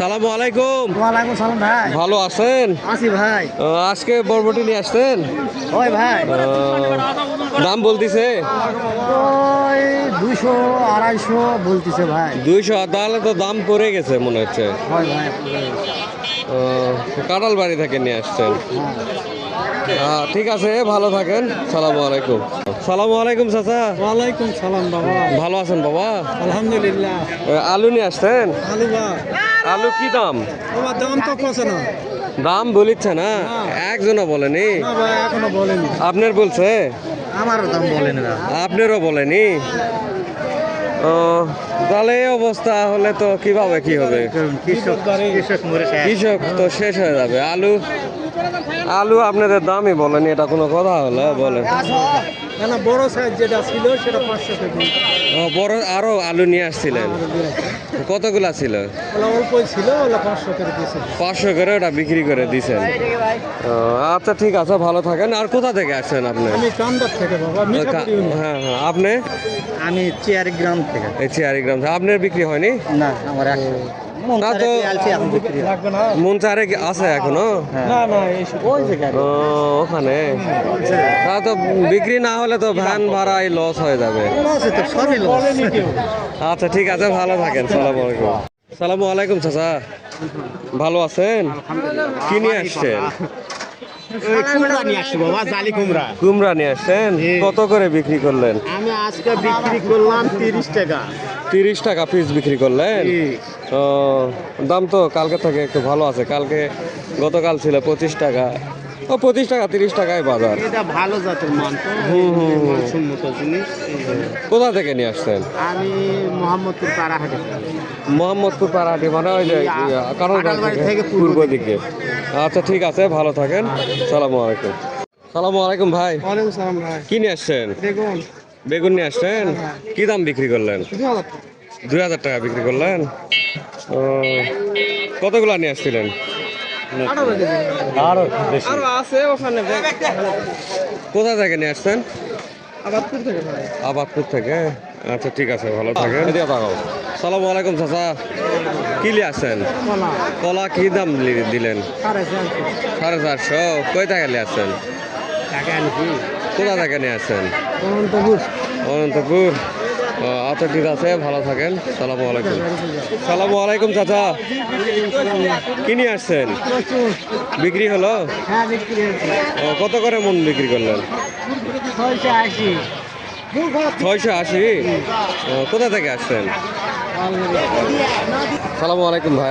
সালামু আলাইকুম। ওয়ালাইকুম সালাম ভাই। ভালো আছেন? আছি ভাই। আজকে বরবটি নিয়ে আসছেন? ওই ভাই। দাম বলতিছে? দুইশো আড়াইশো বলতেছে ভাই। দুইশো তাহলে তো দাম পড়ে গেছে মনে হচ্ছে। হয় কাঁঠাল বাড়ি থেকে নিয়ে আসছেন। আহ, ঠিক আছে ভালো থাকেন। সালাম আলাইকুম। সালাম আলাইকুম চাচা। ওয়ালাইকুম সালাম বাবা। ভালো আছেন বাবা? আলহামদুলিল্লাহ। আলু নিয়ে আসছেন? আলু আলু কি দাম? বাবা দাম তো কছে না। দাম বলিচ্ছে না? একজনও বলেনি? না ভাই এখনও বলেনি। আপনার বলছে? আমারও দাম বলেনি না আপনারও বলেনি? ও তাহলে এই অবস্থা হলে তো কীভাবে কি হবে? কৃষক তো শেষ হয়ে যাবে। আলু? আলু আপনাদের দামই বলেনি এটা কোনো কথা হলো? বলেন। না বড় সাইজ যেটা ছিল সেটা পাঁচশো ও, বড় আরও আলু নিয়ে আসছিলেন? কতগুলা ছিল? ছিল পাঁচশো করে দিয়েছে। পাঁচশো করে ওটা বিক্রি করে দিছেন আচ্ছা ঠিক আছে ভালো থাকেন। আর কোথা থেকে আসছেন আপনি? আমি থেকে বাবা হ্যাঁ হ্যাঁ আপনি? আমি চেয়ারি গ্রাম থেকে। এই চেয়ারি গ্রাম আপনার বিক্রি হয়নি? না আমার না তো মন চারে আছে এখনও? না না এই ওই জায়গায় ও, ওখানে। তা তো বিক্রি না হলে তো ভ্যান ভাড়াই লস হয়ে যাবে। আচ্ছা ঠিক আছে ভালো থাকেন। সালাম আলাইকুম। সালামু আলাইকুম চাচা। ভালো আছেন? কি নিয়ে আসছেন? কুমড়া নিয়ে আসছি বাবা জালি কুমড়া। কুমড়া নিয়ে আসছেন? কত করে বিক্রি করলেন? আমি আজকে বিক্রি করলাম তিরিশ টাকা। তিরিশ টাকা পিস বিক্রি করলেন? ও দাম তো কালকে থেকে একটু ভালো আছে। কালকে গতকাল ছিল পঁচিশ টাকা। ও পঁচিশ টাকা তিরিশ টাকায় বাজার। এটা ভালো জাতের মান তো হুম, হুম, হুম। মানসম্মত জিনিস কোথা থেকে নিয়ে আসছেন? আমি মোহাম্মদপুর পাড়াহাটে। মোহাম্মদপুর পাড়াহাটি মানে ওই যে থেকে থেকে পূর্ব দিকে। আচ্ছা ঠিক আছে ভালো থাকেন। সালামু আলাইকুম। সালামু আলাইকুম ভাই। ওয়ালাইকুম সালাম ভাই। কি নিয়ে আসছেন? দেখুন বেগুন নিয়ে আসছেন? কি দাম বিক্রি করলেন? দুই হাজার টাকা বিক্রি করলেন? ও, কতগুলা নিয়ে আসছিলেন? আরও বেশি। আছে ওখানে। কোথা থেকে নিয়ে আসছেন? আবাদপুর থেকে আবাদপুর থেকে? আচ্ছা ঠিক আছে ভালো থাকেন। দিয়ে তাকাও। সালামু আলাইকুম চাচা। কি নিয়ে আসছেন? কলা। কলা কি দাম দিলেন? সাড়ে চারশো। কয় টাকা নিয়ে আসছেন? কোথা থেকে নিয়ে আসছেন? অনন্তপুর। অনন্তপুর। আচ্ছা ঠিক আছে ভালো থাকেন। সালামু আলাইকুম। সালামু আলাইকুম চাচা। কি নিয়ে আসছেন? বিক্রি হলো? হ্যাঁ কত করে মন বিক্রি করলেন? ছয়শো আশি? ও, কোথা থেকে আসছেন? সালামু আলাইকুম ভাই।